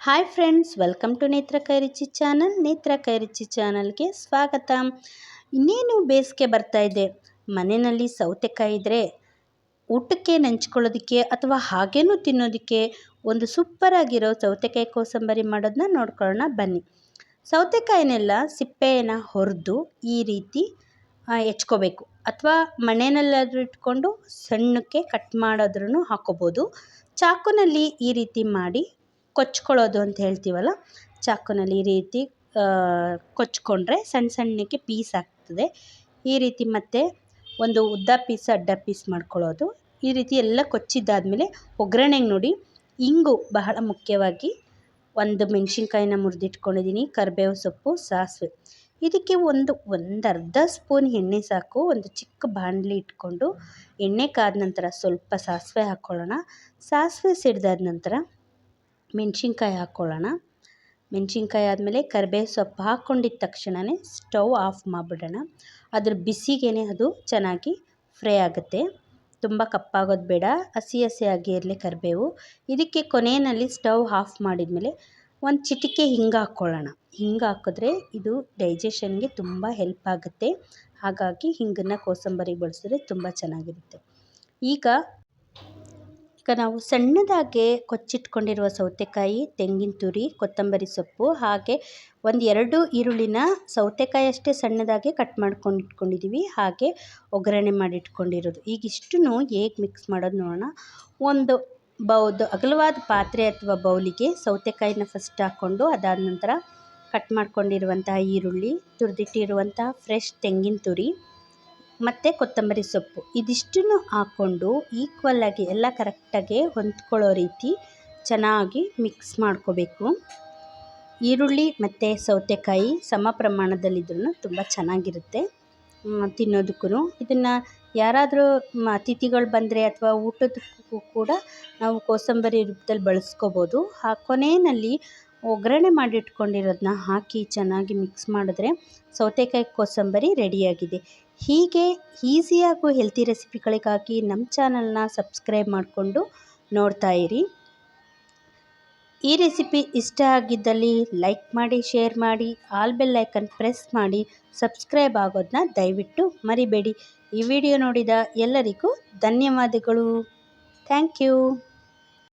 Hi friends welcome to ನೇತ್ರ ಕೈರುಚಿ channel ನೇತ್ರ ಕೈರುಚಿ ಚಾನಲ್ಗೆ ಸ್ವಾಗತ. ಇನ್ನೇನು ಬೇಸಿಗೆ ಬರ್ತಾ ಇದೆ? ಮನೆಯಲ್ಲಿ ಸೌತೆಕಾಯಿ ಇದ್ದರೆ ಊಟಕ್ಕೆ ನೆಂಚ್ಕೊಳ್ಳೋದಕ್ಕೆ ಅಥವಾ ಹಾಗೇನೂ ತಿನ್ನೋದಕ್ಕೆ ಒಂದು ಸೂಪರಾಗಿರೋ ಸೌತೆಕಾಯಿ ಕೋಸಂಬರಿ ಮಾಡೋದನ್ನ ನೋಡ್ಕೊಳ್ಳೋಣ, ಬನ್ನಿ. ಸೌತೆಕಾಯಿನೆಲ್ಲ ಸಿಪ್ಪೆಯನ್ನು ಹೊರದು ಈ ರೀತಿ ಹೆಚ್ಕೋಬೇಕು. ಅಥವಾ ಮಣೆನಲ್ಲಾದರೂ ಇಟ್ಕೊಂಡು ಸಣ್ಣಕ್ಕೆ ಕಟ್ ಮಾಡೋದ್ರೂ ಹಾಕೋಬೋದು ಚಾಕುನಲ್ಲಿ ಈ ರೀತಿ ಮಾಡಿ ಕೊಚ್ಕೊಳ್ಳೋದು ಅಂತ ಹೇಳ್ತೀವಲ್ಲ? ಚಾಕುನಲ್ಲಿ ಈ ರೀತಿ ಕೊಚ್ಕೊಂಡ್ರೆ ಸಣ್ಣ ಸಣ್ಣಕ್ಕೆ ಪೀಸ್ ಆಗ್ತದೆ. ಈ ರೀತಿ ಮತ್ತೆ ಒಂದು ಉದ್ದ ಪೀಸ್, ಅಡ್ಡ ಪೀಸ್ ಮಾಡ್ಕೊಳ್ಳೋದು. ಈ ರೀತಿ ಎಲ್ಲ ಕೊಚ್ಚಿದ್ದಾದಮೇಲೆ ಒಗ್ಗರಣೆಗೆ ನೋಡಿ, ಇಂಗು ಬಹಳ ಮುಖ್ಯವಾಗಿ ಒಂದು ಮೆಣಸಿನ್ಕಾಯಿನ ಮುರಿದಿಟ್ಕೊಂಡಿದ್ದೀನಿ, ಕರಿಬೇವು ಸೊಪ್ಪು, ಸಾಸಿವೆ. ಇದಕ್ಕೆ ಒಂದು ಒಂದು ಅರ್ಧ ಸ್ಪೂನ್ ಎಣ್ಣೆ ಸಾಕು, ಒಂದು ಚಿಕ್ಕ ಬಾಣಲಿ ಇಟ್ಕೊಂಡು ಎಣ್ಣೆ ಕಾದ ನಂತರ ಸ್ವಲ್ಪ ಸಾಸಿವೆ ಹಾಕ್ಕೊಳ್ಳೋಣ. ಸಾಸಿವೆ ಸಿಡ್ದಾದ ನಂತರ ಮೆಣಸಿನ್ಕಾಯಿ ಹಾಕ್ಕೊಳ್ಳೋಣ. ಮೆಣಸಿನ್ಕಾಯಿ ಆದಮೇಲೆ ಕರಿಬೇವು ಸೊಪ್ಪು ಹಾಕ್ಕೊಂಡಿದ್ದ ತಕ್ಷಣವೇ ಸ್ಟವ್ ಆಫ್ ಮಾಡಿಬಿಡೋಣ. ಅದ್ರ ಬಿಸಿಗೇ ಅದು ಚೆನ್ನಾಗಿ ಫ್ರೈ ಆಗುತ್ತೆ. ತುಂಬ ಕಪ್ಪಾಗೋದು ಬೇಡ, ಹಸಿ ಹಸಿಯಾಗಿ ಇರಲಿ ಕರಿಬೇವು. ಇದಕ್ಕೆ ಕೊನೆಯಲ್ಲಿ ಸ್ಟವ್ ಆಫ್ ಮಾಡಿದಮೇಲೆ ಒಂದು ಚಿಟಿಕೆ ಹಿಂಗೆ ಹಾಕ್ಕೊಳ್ಳೋಣ. ಹಿಂಗೆ ಹಾಕಿದ್ರೆ ಇದು ಡೈಜೆಷನ್ಗೆ ತುಂಬ ಹೆಲ್ಪ್ ಆಗುತ್ತೆ. ಹಾಗಾಗಿ ಹಿಂಗನ್ನು ಕೋಸಂಬರಿಗೆ ಬಳಸಿದ್ರೆ ತುಂಬ ಚೆನ್ನಾಗಿರುತ್ತೆ. ಈಗ ನಾವು ಸಣ್ಣದಾಗೆ ಕೊಚ್ಚಿಟ್ಕೊಂಡಿರುವ ಸೌತೆಕಾಯಿ, ತೆಂಗಿನ ತುರಿ, ಕೊತ್ತಂಬರಿ ಸೊಪ್ಪು ಹಾಗೆ ಒಂದು ಎರಡು ಈರುಳ್ಳಿನ ಸೌತೆಕಾಯಿ ಅಷ್ಟೇ ಸಣ್ಣದಾಗೆ ಕಟ್ ಮಾಡ್ಕೊಂಡು ಇಟ್ಕೊಂಡಿದ್ದೀವಿ ಹಾಗೆ ಒಗ್ಗರಣೆ ಮಾಡಿಟ್ಕೊಂಡಿರೋದು ಈಗ ಇಷ್ಟನ್ನು ಹೇಗೆ ಮಿಕ್ಸ್ ಮಾಡೋದು ನೋಡೋಣ. ಒಂದು ಬೌದು ಅಗಲವಾದ ಪಾತ್ರೆ ಅಥವಾ ಬೌಲಿಗೆ ಸೌತೆಕಾಯಿನ ಫಸ್ಟ್ ಹಾಕ್ಕೊಂಡು ಅದಾದ ನಂತರ ಕಟ್ ಮಾಡ್ಕೊಂಡಿರುವಂತಹ ಈರುಳ್ಳಿ, ತುರಿದಿಟ್ಟಿರುವಂತಹ ಫ್ರೆಶ್ ತೆಂಗಿನ ತುರಿ ಮತ್ತು ಕೊತ್ತಂಬರಿ ಸೊಪ್ಪು. ಇದಿಷ್ಟನ್ನು ಹಾಕ್ಕೊಂಡು ಈಕ್ವಲ್ಲಾಗಿ ಎಲ್ಲ ಕರೆಕ್ಟಾಗಿ ಹೊಂದ್ಕೊಳ್ಳೋ ರೀತಿ ಚೆನ್ನಾಗಿ ಮಿಕ್ಸ್ ಮಾಡ್ಕೋಬೇಕು. ಈರುಳ್ಳಿ ಮತ್ತು ಸೌತೆಕಾಯಿ ಸಮ ಪ್ರಮಾಣದಲ್ಲಿದ್ರೂ ತುಂಬ ಚೆನ್ನಾಗಿರುತ್ತೆ. ತಿನ್ನೋದಕ್ಕೂ ಇದನ್ನು ಯಾರಾದರೂ ಅತಿಥಿಗಳು ಬಂದರೆ ಅಥವಾ ಊಟದಕ್ಕೂ ಕೂಡ ನಾವು ಕೋಸಂಬರಿ ರೂಪದಲ್ಲಿ ಬಳಸ್ಕೋಬೋದು. ಆ ಕೊನೆಯಲ್ಲಿ ಒಗ್ಗರಣೆ ಮಾಡಿಟ್ಕೊಂಡಿರೋದನ್ನ ಹಾಕಿ ಚೆನ್ನಾಗಿ ಮಿಕ್ಸ್ ಮಾಡಿದ್ರೆ ಸೌತೆಕಾಯಿ ಕೋಸಂಬರಿ ರೆಡಿಯಾಗಿದೆ. ಹೀಗೆ ಈಸಿಯಾಗೂ ಹೆಲ್ತಿ ರೆಸಿಪಿಗಳಿಗಾಗಿ ನಮ್ಮ ಚಾನಲ್ನ ಸಬ್ಸ್ಕ್ರೈಬ್ ಮಾಡಿಕೊಂಡು ನೋಡ್ತಾ ಇರಿ. ಈ ರೆಸಿಪಿ ಇಷ್ಟ ಆಗಿದ್ದಲ್ಲಿ ಲೈಕ್ ಮಾಡಿ ಶೇರ್ ಮಾಡಿ ಆಲ್ ಬೆಲ್ ಐಕನ್ ಪ್ರೆಸ್ ಮಾಡಿ ಸಬ್ಸ್ಕ್ರೈಬ್ ಆಗೋದನ್ನ ದಯವಿಟ್ಟು ಮರಿಬೇಡಿ. ಈ ವಿಡಿಯೋ ನೋಡಿದ ಎಲ್ಲರಿಗೂ ಧನ್ಯವಾದಗಳು. Thank you